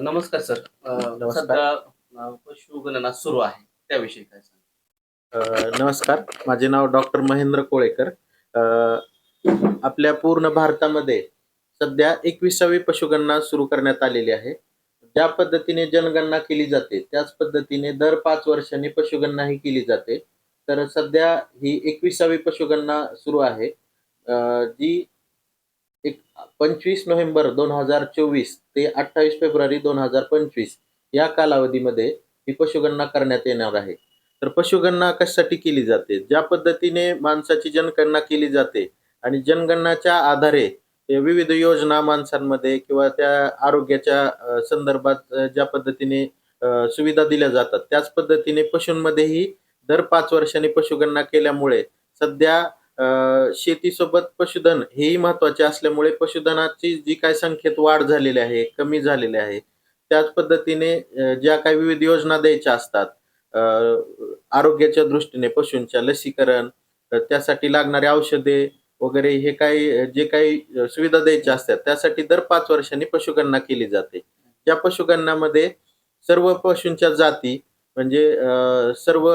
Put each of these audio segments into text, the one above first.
नमस्कार सर. नमस्कार. सध्या पशुगणना सुरू आहे. त्याविषयी काय सांग नमस्कार. माझे नाव डॉक्टर महेंद्र कोळेकर. आपल्या पूर्ण भारतामध्ये सध्या एकविसावी पशुगणना सुरू करण्यात आलेली आहे. ज्या पद्धतीने जनगणना केली जाते त्याच पद्धतीने दर पाच वर्षांनी पशुगणना ही केली जाते. तर सध्या ही एकविसावी पशुगणना सुरू आहे. जी एक पंचवीस नोव्हेंबर दोन हजार चोवीस ते अठ्ठावीस फेब्रुवारी दोन हजार पंचवीस या कालावधीमध्ये ही पशुगणना करण्यात येणार आहे. तर पशुगणना कशासाठी केली जाते? ज्या पद्धतीने माणसाची जनगणना केली जाते आणि जनगणनाच्या आधारे विविध योजना माणसांमध्ये किंवा त्या आरोग्याच्या संदर्भात ज्या पद्धतीने सुविधा दिल्या जातात त्याच पद्धतीने पशूंमध्येही दर पाच वर्षांनी पशुगणना केल्यामुळे सध्या शेतीसोबत पशुधन हेही महत्त्वाचे असल्यामुळे पशुधनाची जी काय संख्येत वाढ झालेली आहे कमी झालेली आहे त्याच पद्धतीने ज्या काही विविध योजना द्यायच्या असतात आरोग्याच्या दृष्टीने पशूंच्या लसीकरण त्यासाठी लागणारे औषधे वगैरे हे काही जे काही सुविधा द्यायच्या असतात त्यासाठी दर पाच वर्षांनी पशुगणना केली जाते. या पशुगणनामध्ये सर्व पशूंच्या जाती म्हणजे सर्व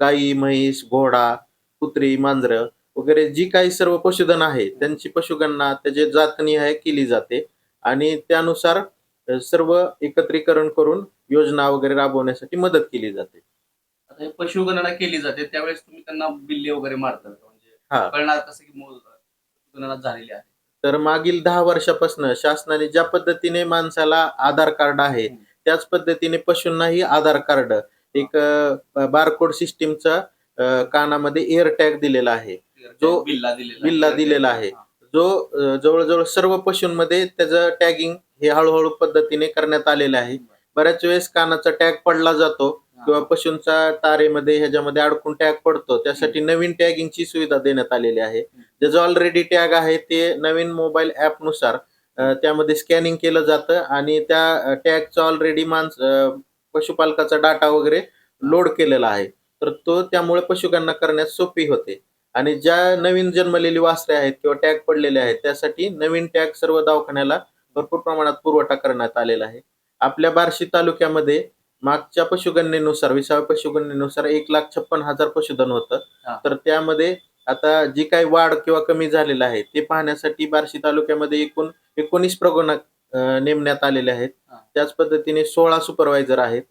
गाई म्हैस घोडा कुत्री मांजरं वगैरे जी काही सर्व पशुधन आहे त्यांची पशुगणना त्याचे जातनिहाय केली जाते आणि त्यानुसार सर्व एकत्रीकरण करून योजना वगैरे राबवण्यासाठी मदत केली जाते आता हे पशुगणना केली जाते त्यावेळेस तुम्ही त्यांना बिल्ले वगैरे मारतात? म्हणजे हा कळणार कसं की मूळ झालेली आहे तर मागील दहा वर्षापासून शासनाने ज्या पद्धतीने माणसाला आधार कार्ड आहे. त्याच पद्धतीने पशूंनाही आधार कार्ड एक बारकोड सिस्टीमचा कानामध्ये एअर टॅग दिलेला आहे. जो बिल्ला दिलेला बिल्ला दिलेला आहे. जो अ, जवळजवळ सर्व पशूंमध्ये त्याचं टॅगिंग हे हळूहळू पद्धतीने करण्यात आलेलं आहे. बऱ्याच वेळेस कानाचा टॅग पडला जातो किंवा पशूंचा तारेमध्ये ह्याच्यामध्ये अडकून टॅग पडतो. त्यासाठी नवीन टॅगिंगची सुविधा देण्यात आलेली आहे. ज्याचं ऑलरेडी टॅग आहे ते नवीन मोबाईल नुसार अ, त्यामध्ये स्कॅनिंग केलं जातं आणि त्या टॅगचा ऑलरेडी माणस अ, पशुपालकाचा डाटा वगैरे लोड केलेला आहे. तर तो त्यामुळे पशुगणना करण्यास सोपी होते. आणि ज्या नवीन जन्मलेली वासरे आहेत किंवा टॅग पडलेले आहेत त्यासाठी नवीन टॅग सर्व दवाखान्याला भरपूर प्रमाणात पुरवठा करण्यात आलेला आहे. आपल्या बार्शी तालुक्यामध्ये मागच्या पशुगणनेनुसार विसाव्या पशुगणनेनुसार एक लाख छप्पन हजार पशुधन होतं. तर त्यामध्ये आता जी काही वाढ किंवा कमी झालेलं आहे ते पाहण्यासाठी बार्शी तालुक्यामध्ये एकूण एकोणीस प्रगणक अ, नेमण्यात आलेले आहेत. त्याच पद्धतीने सोळा सुपरवायझर आहेत.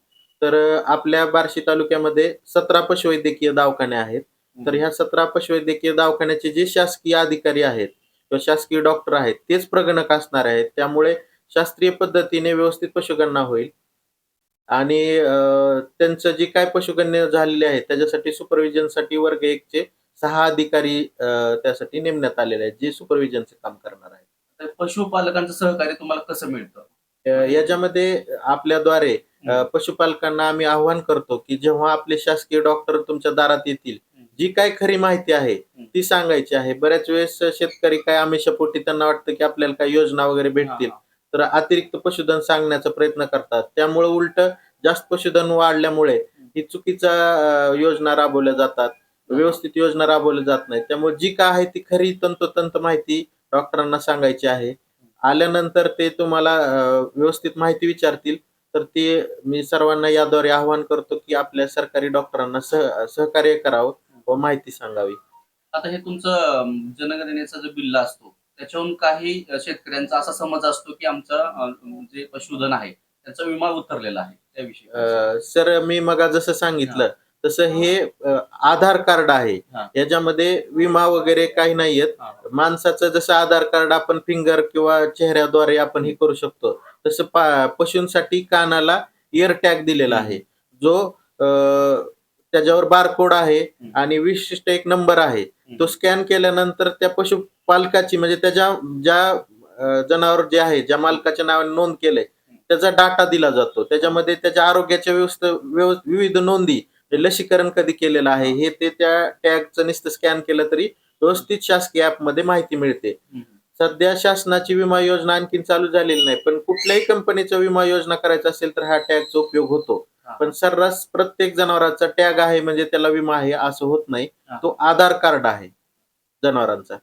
तर आपल्या बार्शी तालुक्यामध्ये सतरा पशुवैद्यकीय दवाखाने आहेत. तर ह्या सतरा पशुवैद्यकीय दवाखान्याचे जे शासकीय अधिकारी आहेत किंवा शासकीय डॉक्टर आहेत तेच प्रगणक असणार आहेत. त्यामुळे शास्त्रीय पद्धतीने व्यवस्थित पशुगणना होईल. आणि त्यांचं जे काय पशुगण्य झालेले आहे त्याच्यासाठी सुपरविजनसाठी वर्ग एकचे सहा अधिकारी त्यासाठी नेमण्यात आलेले आहेत जे सुपरविजनचे काम करणार आहेत. पशुपालकांचं सहकार्य तुम्हाला कसं मिळतं? याच्यामध्ये आपल्याद्वारे पशुपालकांना आम्ही आव्हान करतो की जेव्हा आपले शासकीय डॉक्टर तुमच्या दारात येतील जी काय खरी माहिती आहे ती सांगायची आहे. बऱ्याच वेळेस शेतकरी काय आमिषापोटी त्यांना वाटतं की आपल्याला काही योजना वगैरे भेटतील. तर अतिरिक्त पशुधन सांगण्याचा प्रयत्न करतात. त्यामुळे उलट जास्त पशुधन वाढल्यामुळे ही चुकीच्या योजना राबवल्या जातात. व्यवस्थित योजना राबवल्या जात नाही त्यामुळे जी काय आहे ती खरी तंतोतंत माहिती डॉक्टरांना सांगायची आहे. आल्यानंतर ते तुम्हाला व्यवस्थित माहिती विचारतील. तर ते मी सर्वांना याद्वारे आवाहन करतो की आपल्या सरकारी डॉक्टरांना सह सहकार्य करावं व माहिती सांगावी. आता हे तुमचं जनगणनेचा जो बिल्ला असतो त्याच्याहून काही शेतकऱ्यांचा असा समज असतो की आमचं जे पशुधन आहे त्याचा विमा उतरलेला आहे त्याविषयी. सर मी मग जसं सांगितलं तसं हे आधार कार्ड आहे. याच्यामध्ये विमा वगैरे काही नाहीयेत. माणसाचं जसं आधार कार्ड आपण फिंगर किंवा चेहऱ्याद्वारे आपण हे करू शकतो. तसं पशूंसाठी कानाला इयर टॅग दिलेला आहे. जो त्याच्यावर बारकोड आहे आणि विशिष्ट एक नंबर आहे. तो स्कॅन केल्यानंतर त्या पशुपालकाची म्हणजे त्याच्या ज्या जनावर जे आहे ज्या मालकाच्या नावाने नोंद केलंय त्याचा डाटा दिला जातो. त्याच्यामध्ये त्याच्या आरोग्याच्या व्यवस्थ व्यव- विविध नोंदी लसीकरण कधी केलेलं आहे हे ते त्या टॅगचं नुसतं स्कॅन केलं तरी व्यवस्थित शासकीय ऍपमध्ये माहिती मिळते. सध्या शासनाची विमा योजना आणखीन चालू झालेली नाही पण कुठल्याही कंपनीचा विमा योजना करायचा असेल तर ह्या टॅगचा उपयोग होतो हा. पण सर्रास प्रत्येक जनावरांचा टॅग आहे म्हणजे त्याला विमा आहे असं होत नाही हा. तो आधार कार्ड आहे जनावरांचा